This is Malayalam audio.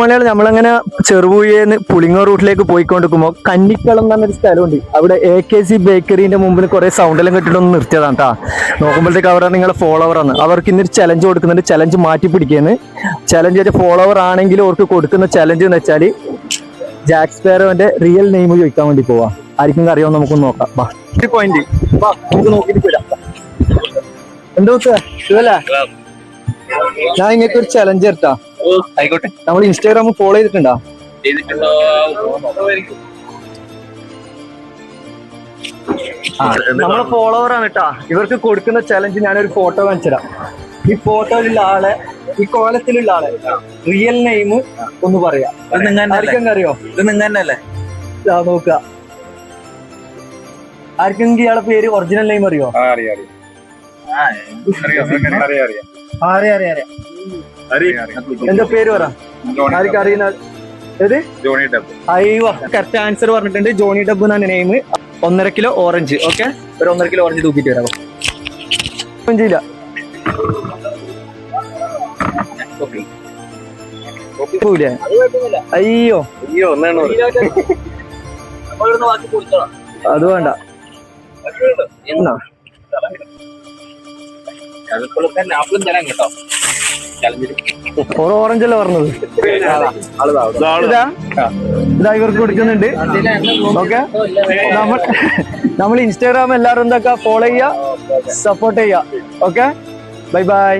മലയാളി നമ്മളങ്ങനെ ചെറുപുഴന്ന് പുളിങ്ങോ റൂട്ടിലേക്ക് പോയിക്കൊണ്ടിരിക്കുമ്പോൾ കന്നിക്കളം എന്ന് പറഞ്ഞൊരു സ്ഥലമുണ്ട്. അവിടെ എ കെ സി ബേക്കറിന്റെ മുമ്പിൽ കുറെ സൗണ്ടെല്ലാം ഒന്ന് നിർത്തിയതാണ് കേട്ടോ നോക്കുമ്പോഴത്തേക്ക് അവരാണ് നിങ്ങളെ ഫോളോവർ ആണ്. അവർക്ക് ഇന്നൊരു ചലഞ്ച് കൊടുക്കുന്നുണ്ട്. ചലഞ്ച് മാറ്റി പിടിക്കുന്നു. ചലഞ്ച് വെച്ചാൽ ഫോളോവർ ആണെങ്കിൽ അവർക്ക് കൊടുക്കുന്ന ചലഞ്ച് എന്ന് വെച്ചാൽ ജാക്സ് പേരോന്റെ റിയൽ നെയിം ചോദിക്കാൻ വേണ്ടി പോവാം. ആർക്കും അറിയാം നമുക്ക് നോക്കാം. ബാ ഒരു പോയിന്റ് ബാ നമുക്ക് നോക്കിയിട്ട് വരാം. എന്തോ ഇതല്ലേ ഞാൻ ഇങ്ങനത്തെ ഒരു ചലഞ്ച് എടുത്താ. ആയിക്കോട്ടെ. നമ്മൾ ഇൻസ്റ്റാഗ്രാം ഫോളോ ചെയ്തിട്ടുണ്ടോ? ചെയ്തിട്ടുണ്ടോ? നമ്മളെ ഫോളോവർ ആണ് കേട്ടാ ഇവർക്ക് കൊടുക്കുന്ന ചലഞ്ച് ഞാനൊരു ഫോട്ടോ കാണിച്ചുതരാം. ഈ ഫോട്ടോയിലുള്ള ആളെ ഈ കോലത്തിലുള്ള ആളെ റിയൽ നെയിം ഒന്ന് പറയാം. ആർക്കെങ്കിലും അറിയോ? ഇത് നിങ്ങന്നല്ലേ നോക്ക ആർക്കെങ്കിലും ഇയാളെ പേര് ഒറിജിനൽ നെയിം അറിയോ? അറിയാം അറിയാം. അറിയാം അറിയാം. അറിയാം അറിയാം. എന്താ പേര് പറ? ആർക്കും അറിയുന്ന ഏത്? ജോണി ഡബ് അയ്യോ കറക്റ്റ് ആൻസർ പറഞ്ഞിട്ടുണ്ട്. ജോണി ഡബ് എന്നാണ് നെയിം ഒന്നര കിലോ ഓറഞ്ച് ഓക്കെ ഒരു ഒന്നര കിലോ ഓറഞ്ച് തൂക്കിട്ട് വരാം. ചെയ്യില്ല? അയ്യോ. അയ്യോ അത് വേണ്ട. എന്നാ? ആപ്പിളും തരാൻ കേട്ടോ. ഓറഞ്ച് അല്ലേ പറഞ്ഞത്? ഇതാ. ഇതാ ഇവർക്ക് കൊടുക്കുന്നുണ്ട്. ഓക്കെ. നമ്മൾ നമ്മൾ ഇൻസ്റ്റാഗ്രാം എല്ലാവരും എന്തൊക്കെ? ഫോളോ ചെയ്യുക സപ്പോർട്ട് ചെയ്യുക. ഓക്കെ? Bye bye